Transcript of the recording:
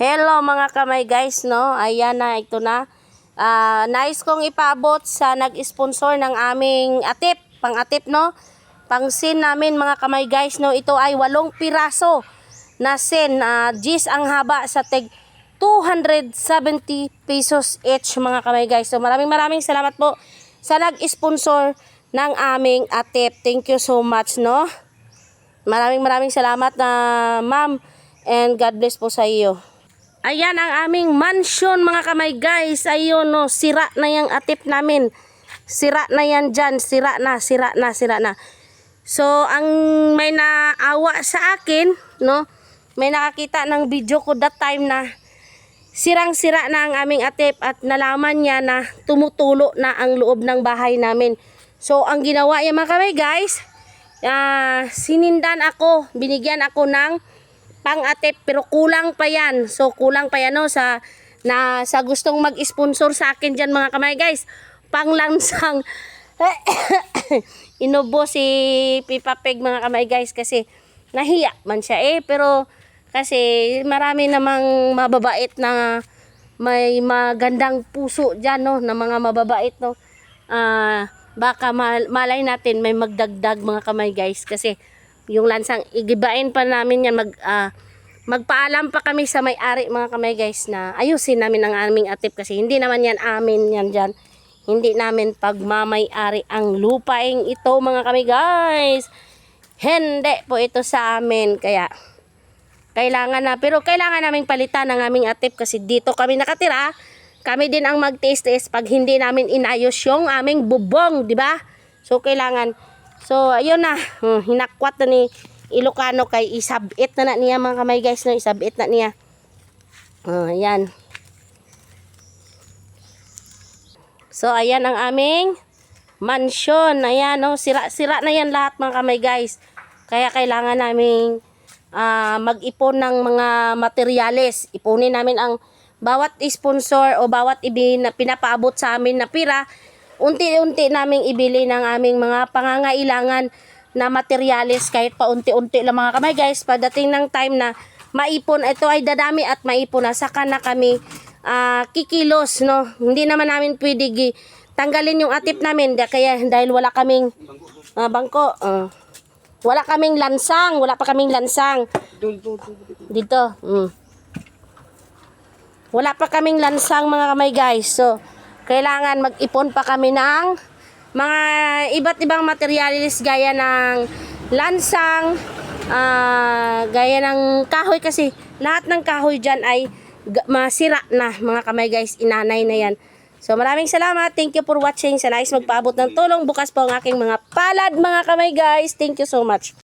Hello mga kamay guys, no? Ayan na, ito na. Ah, nice kong ipaabot sa nag-sponsor ng aming atip, pang atip, no? Pang sin namin mga kamay guys, no? Ito ay walong piraso na sin. Ah, G's ang haba sa teg 270 pesos each mga kamay guys. So maraming maraming salamat po sa nag-sponsor ng aming atip. Thank you so much, no? Maraming maraming salamat na ma'am and God bless po sa iyo. Ayan ang aming mansion mga kamay guys. Ayun no, sira na yung atip namin. Sira na yan dyan. Sira na, sira na, sira na. So, ang may naawa sa akin, no, may nakakita ng video ko that time na sirang-sira na ang aming atip at nalaman niya na tumutulo na ang loob ng bahay namin. So, ang ginawa niya mga kamay guys, ah, sinindan ako, binigyan ako ng pang-atip pero kulang pa yan. So kulang pa yan no, sa na sa gustong mag-sponsor sa akin diyan mga kamay guys. Panglansang inubo si Pipa Peg mga kamay guys kasi nahiya man siya eh pero kasi marami namang mababait na may magandang puso diyan no na mga mababait no. Ah baka mal- malay natin may magdagdag mga kamay guys kasi yung lansang igibain pa namin yan mag ah, magpaalam pa kami sa may-ari mga kamay guys na ayusin namin ang aming atip kasi hindi naman yan amin yan dyan. Hindi namin pagmamay-ari ang lupaing ito mga kamay guys. Hindi po ito sa amin kaya kailangan na pero kailangan naming palitan ang aming atip kasi dito kami nakatira. Kami din ang magtiis-tiis pag hindi namin inayos yung aming bubong di ba? So kailangan So, ayun na. Hmm, hinakwat na ni Ilocano kay isabit na na niya mga kamay guys. No? Isabit na niya. Oh, ayan. So, ayan ang aming mansion. Ayan, no? Sira-sira na yan lahat mga kamay guys. Kaya kailangan naming ah, mag-ipon ng mga materyales. Ipunin namin ang bawat sponsor o bawat ibin, pinapaabot sa amin na pira unti-unti naming ibili ng aming mga pangangailangan na materyales kahit pa unti-unti lang mga kamay. Guys pagdating ng time na maipon ito ay dadami at maipon na. Saka na kami ah, kikilos no? Hindi naman namin pwede tanggalin yung atip namin. Kaya dahil wala kaming ah, bangko ah, wala kaming lansang wala pa kaming lansang. Dito mm. wala pa kaming lansang mga kamay guys. So kailangan mag-ipon pa kami ng mga iba't ibang materials gaya ng lansang, ah, gaya ng kahoy kasi lahat ng kahoy dyan ay masira na mga kamay guys, inanay na yan. So maraming salamat, thank you for watching. Sa nais magpaabot ng tulong, bukas po ang aking mga palad mga kamay guys. Thank you so much.